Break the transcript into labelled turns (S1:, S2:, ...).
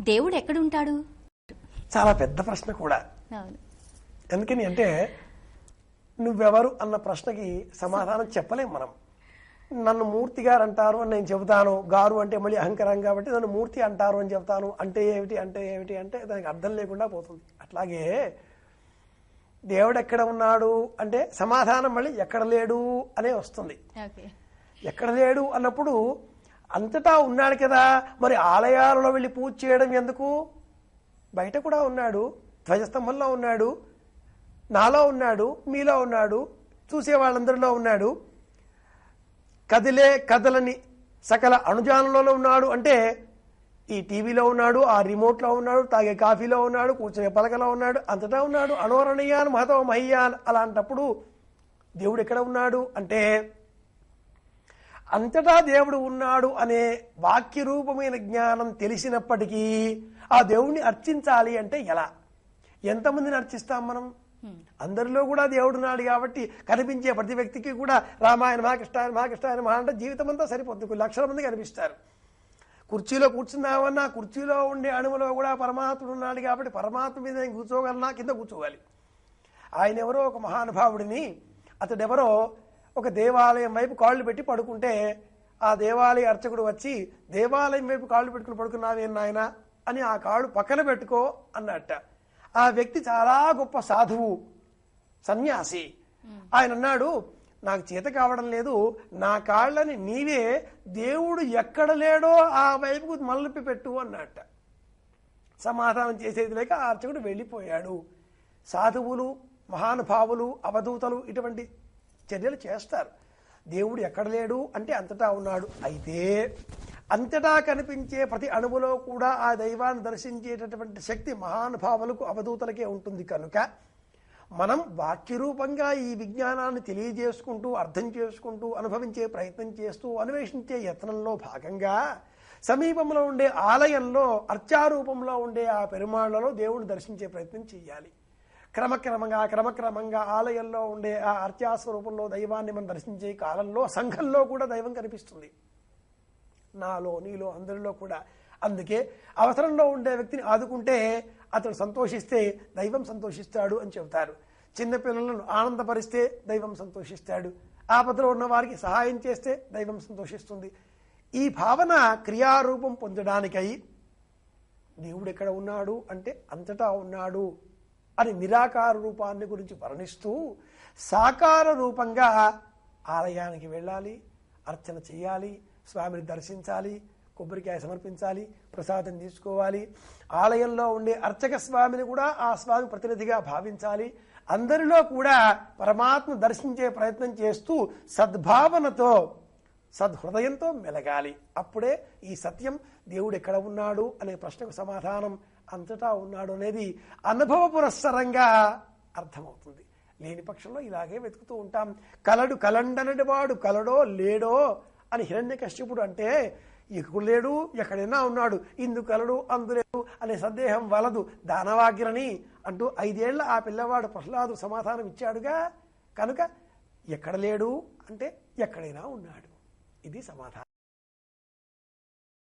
S1: దేవుడు ఎక్కడుంటాడు
S2: చాలా పెద్ద ప్రశ్న కూడా. ఎందుకని అంటే నువ్వెవరు అన్న ప్రశ్నకి సమాధానం చెప్పలేం మనం. నన్ను మూర్తి గారు అంటారు అని నేను చెబుతాను. గారు అంటే మళ్ళీ అహంకారం కాబట్టి నన్ను మూర్తి అంటారు అని చెప్తాను అంటే ఏమిటి అంటే ఏమిటి అంటే దానికి అర్థం లేకుండా పోతుంది. అట్లాగే దేవుడు ఎక్కడ ఉన్నాడు అంటే సమాధానం మళ్ళీ ఎక్కడ లేడు అనే వస్తుంది. ఎక్కడ లేడు అన్నప్పుడు అంతటా ఉన్నాడు కదా. మరి ఆలయాలలో వెళ్ళి పూజ చేయడం ఎందుకు? బయట కూడా ఉన్నాడు. ధ్వజస్తంభంలో ఉన్నాడు. నాలో ఉన్నాడు. మీలో ఉన్నాడు. చూసే వాళ్ళందరిలో ఉన్నాడు. కదిలే కదలని సకల అణుజానంలో ఉన్నాడు. అంటే ఈ టీవీలో ఉన్నాడు ఆ రిమోట్లో ఉన్నాడు తాగే కాఫీలో ఉన్నాడు కూర్చునే పలకలో ఉన్నాడు అంతటా ఉన్నాడు. అణోరణీయాన్ మహతో మహయ్యాన్ అలాంటప్పుడు దేవుడు ఎక్కడ ఉన్నాడు? అంటే అంతటా దేవుడు ఉన్నాడు అనే వాక్య రూపమైన జ్ఞానం తెలిసినప్పటికీ ఆ దేవుణ్ణి అర్చించాలి అంటే ఎలా? ఎంతమందిని అర్చిస్తాం మనం? అందరిలో కూడా దేవుడున్నాడు కాబట్టి కనిపించే ప్రతి వ్యక్తికి కూడా రామాయణ మహాకృష్ణాయన మహాకృష్ణాయన మహా అంటే జీవితం అంతా సరిపోతుంది లక్షల మంది కనిపిస్తారు. కుర్చీలో కూర్చున్నామన్నా కుర్చీలో ఉండే అణువులో కూడా పరమాత్ముడు ఉన్నాడు కాబట్టి పరమాత్మ మీద నేను కూర్చోగలనా? కింద కూర్చోవాలి. ఆయన ఎవరో ఒక మహానుభావుడిని అతడెవరో ఒక దేవాలయం వైపు కాళ్ళు పెట్టి పడుకుంటే ఆ దేవాలయ అర్చకుడు వచ్చి దేవాలయం వైపు కాళ్ళు పెట్టుకుని పడుకున్నావేం నాయన అని ఆ కాళ్ళు పక్కన పెట్టుకో అన్నట్ట. ఆ వ్యక్తి చాలా గొప్ప సాధువు సన్యాసి. ఆయన అన్నాడు నాకు చేత కావడం లేదు. నా కాళ్ళని నీవే దేవుడు ఎక్కడ లేడో ఆ వైపుకు మల్లపి పెట్టు అన్నట్ట. సమాధానం చేసేది లేక ఆ అర్చకుడు వెళ్ళిపోయాడు. సాధువులు మహానుభావులు అవధూతలు ఇటువంటి చర్యలు చేస్తారు. దేవుడు ఎక్కడ లేడు? అంటే అంతటా ఉన్నాడు. అయితే అంతటా కనిపించే ప్రతి అణువులో కూడా ఆ దైవాన్ని దర్శించేటటువంటి శక్తి మహానుభావులకు అవధూతలకే ఉంటుంది కనుక మనం వాక్యరూపంగా ఈ విజ్ఞానాన్ని తెలియజేసుకుంటూ అర్థం చేసుకుంటూ అనుభవించే ప్రయత్నం చేస్తూ అన్వేషించే యత్నంలో భాగంగా సమీపంలో ఉండే ఆలయంలో అర్చారూపంలో ఉండే ఆ పెరుమాళ్ళలో దేవుడిని దర్శించే ప్రయత్నం చేయాలి. క్రమక్రమంగా క్రమక్రమంగా ఆలయంలో ఉండే ఆ అర్చాస్వరూపంలో దైవాన్ని మనం దర్శించే కాలంలో సంఘంలో కూడా దైవం కనిపిస్తుంది. నాలో నీలో అందరిలో కూడా. అందుకే అవసరంలో ఉండే వ్యక్తిని ఆదుకుంటే అతడు సంతోషిస్తే దైవం సంతోషిస్తాడు అని చెబుతారు. చిన్నపిల్లలను ఆనందపరిస్తే దైవం సంతోషిస్తాడు. ఆపదలో ఉన్న వారికి సహాయం చేస్తే దైవం సంతోషిస్తుంది. ఈ భావన క్రియారూపం పొందడానికై దేవుడు ఎక్కడ ఉన్నాడు అంటే అంతటా ఉన్నాడు. అని నిరాకార రూపాన్ని గురించి వర్ణిస్తూ సాకార రూపంగా ఆలయానికి వెళ్ళాలి అర్చన చేయాలి స్వామిని దర్శించాలి కొబ్బరికాయ సమర్పించాలి ప్రసాదం తీసుకోవాలి. ఆలయంలో ఉండే అర్చక స్వామిని కూడా ఆ స్వామి ప్రతినిధిగా భావించాలి. అందరిలో కూడా పరమాత్మ దర్శించే ప్రయత్నం చేస్తూ సద్భావనతో సద్హృదయంతో మెలగాలి. అప్పుడే ఈ సత్యం దేవుడు ఎక్కడ ఉన్నాడు అనే ప్రశ్నకు సమాధానం అంతటా ఉన్నాడు అనేది అనుభవ పురస్సరంగా అర్థమవుతుంది. లేని పక్షంలో ఇలాగే వెతుకుతూ ఉంటాం. కలడు కలండనటి వాడు కలడో లేడో అని హిరణ్య కశ్యపుడు అంటే ఇక్కడ లేడు? ఎక్కడైనా ఉన్నాడు. ఇందు కలడు అందులేడు అనే సందేహం వలదు. దానవాగ్రని అంటూ ఐదేళ్ళ ఆ పిల్లవాడు ప్రహ్లాదు సమాధానం ఇచ్చాడుగా కనుక ఎక్కడ లేడు అంటే ఎక్కడైనా ఉన్నాడు. ఇది సమాధానం.